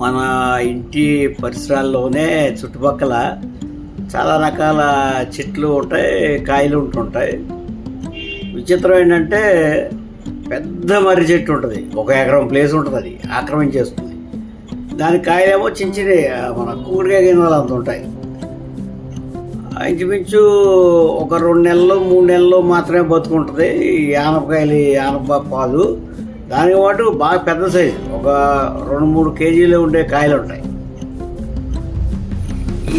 మన ఇంటి పరిసరాల్లోనే చుట్టుపక్కల చాలా రకాల చెట్లు ఉంటాయి కాయలు ఉంటుంటాయి. విచిత్రం ఏంటంటే పెద్ద మర్రి చెట్టు ఉంటుంది. ఒక ఎకరం ప్లేస్ ఉంటుంది అది ఆక్రమించేస్తుంది. దాని కాయలేమో చిన్న చిన్న మన కూరగాయ గింజలు అంత ఉంటాయి. ఇంచుమించు ఒక రెండు నెలలు మూడు నెలలు మాత్రమే బతుకుంటుంది. ఈ ఆనపకాయలు ఆనప పాలు దానికి పాటు బాగా పెద్ద సైజు. ఒక రెండు మూడు కేజీలు ఉండే కాయలు ఉంటాయి.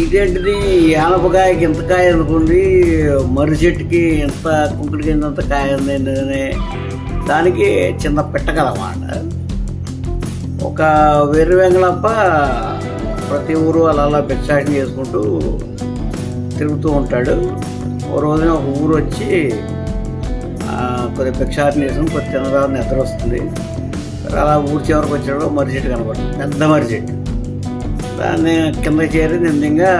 ఇదేంటిది? ఈ ఆనపకాయకి ఇంత కాయ అనుకోండి మర్రి చెట్టుకి ఎంత కుంకుడికి కింద కాయ అనే దానికి చిన్న పెట్టగలమాట ఒక వెర్రి వెంగళప్ప ప్రతి ఊరు అలా అలా చేసుకుంటూ తిరుగుతూ ఉంటాడు. ఓ రోజున ఒక ఊరు వచ్చి కొద్దిగా భిక్షాటన చేసుకుని కొద్ది తినదా నిద్ర వస్తుంది అలా ఊరి చివరికి వచ్చాడు మర్రి చెట్టు కనపడుతుంది. పెద్ద మర్రి చెట్టు. దాన్ని కింద చేరి నిందంగా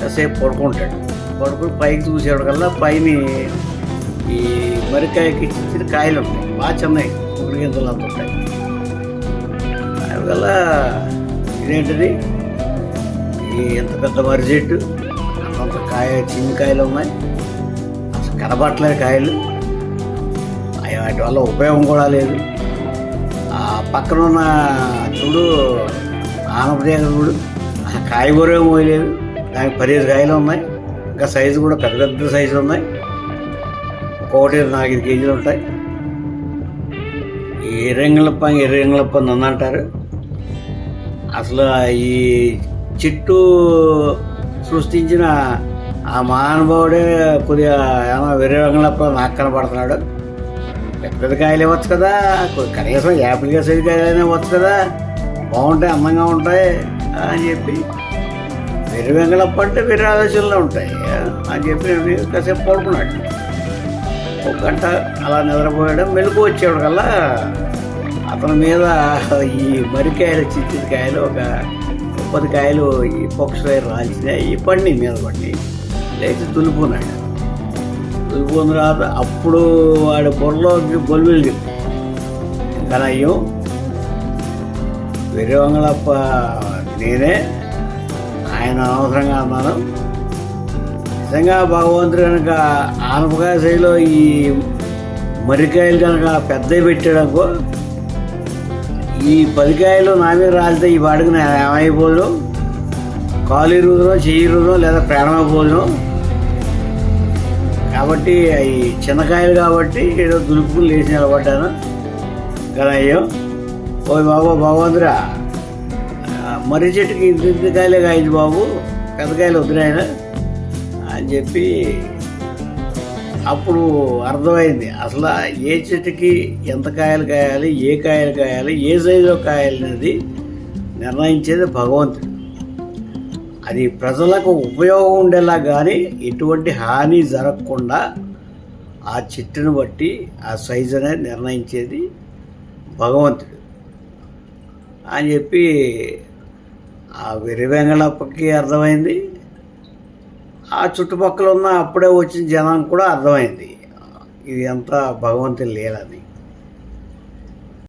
కాసేపు పడుకుంటాడు. పడుకుని పైకి చూసేవాడికల్లా పైన ఈ మరికాయకి చిన్న కాయలు ఉంటాయి. బాగా చిన్నవి ఉడి గింజలు అంత ఉంటాయి. దానివల్ల ఇదేంటిది? ఈ ఎంత పెద్ద మర్రి చెట్టు అంత కాయ చిన్న కాయలు ఉన్నాయి. అసలు కనబట్టలేదు కాయలు. వాటి వల్ల ఉపయోగం కూడా లేదు. ఆ పక్కన ఉన్న చూడు ఆనపదేగ చూడు ఆ కాయ పోయలేదు. దానికి పదిహేను కాయలు ఉన్నాయి. ఇంకా సైజు కూడా పెద్ద పెద్ద సైజు ఉన్నాయి. ఒక్కొక్కటి నాలుగైదు కేజీలు ఉంటాయి. ఈ ఎర్రంగిలప్ప ఎర్రంగిలప్ప అంటారు. అసలు ఈ చెట్టు సృష్టించిన ఆ మహానుభావుడే కొద్దిగా ఏమో వెర్రంగిలప్ప నాకు కనపడుతున్నాడు. పెద్ద పెద్ద కాయలు ఇవ్వచ్చు కదా కనీసం యాపిల్గా సైజు కాయలైనా ఇవ్వచ్చు కదా. బాగుంటాయి అందంగా ఉంటాయి అని చెప్పి. వెర్రి వెంగళప్ప అంటే వేరే ఆలోచనలో ఉంటాయి అని చెప్పి నేను కాసేపు పడుకున్నాడు. ఒక గంట అలా నిద్రపోయాడు. మెలకు వచ్చేవాడు కల్లా అతని మీద ఈ మరికాయలు చిచ్చిన కాయలు ఒక ముప్పది కాయలు ఈ పక్షులు వైర్ రాల్చినాయి. ఈ పండి మీద పడి లేచి తులుపున్నాడు తులుపుకున్న తర్వాత అప్పుడు వాడి బుర్రలోకి బొల్లు వెలిగింది ఇంకా వేరే నేనే ఆయన అనవసరంగా అన్నాను. నిజంగా భగవంతుడు కనుక ఆనపకాయ శైలిలో ఈ మరికాయలు కనుక పెద్దవి పెట్టాడనుకో ఈ పదికాయలు నా మీద రాలితే ఈ వాడికి నేను ఏమైపోదు కాలు ఇరుగుదనో చెయ్యి ఇరుగుదనో లేదా ప్రాణమైపోదును కాబట్టి అవి చిన్నకాయలు కాబట్టి ఏదో దులుపుకుని లేచి నిలబడ్డాను. కదా అయ్యో. ఓ బాబు భగవంతురా మర్రి చెట్టుకి ఇంత ఇంత కాయలే కాయింది బాబు. పెద్ద కాయలు వద్దురాయన అని చెప్పి అప్పుడు అర్థమైంది. అసలు ఏ చెట్టుకి ఎంత కాయలు కాయాలి ఏ కాయలు కాయాలి ఏ సైజులో కాయాలి అనేది నిర్ణయించేది భగవంతుడు. అది ప్రజలకు ఉపయోగం ఉండేలా కానీ ఎటువంటి హాని జరగకుండా ఆ చెట్టును బట్టి ఆ సైజ్ అనేది నిర్ణయించేది భగవంతుడు. అని చెప్పి ఆ వెరివెంగళప్పకి అర్థమైంది. ఆ చుట్టుపక్కల ఉన్న అప్పుడే వచ్చిన జనం కూడా అర్థమైంది. ఇది అంతా భగవంతుని లేదని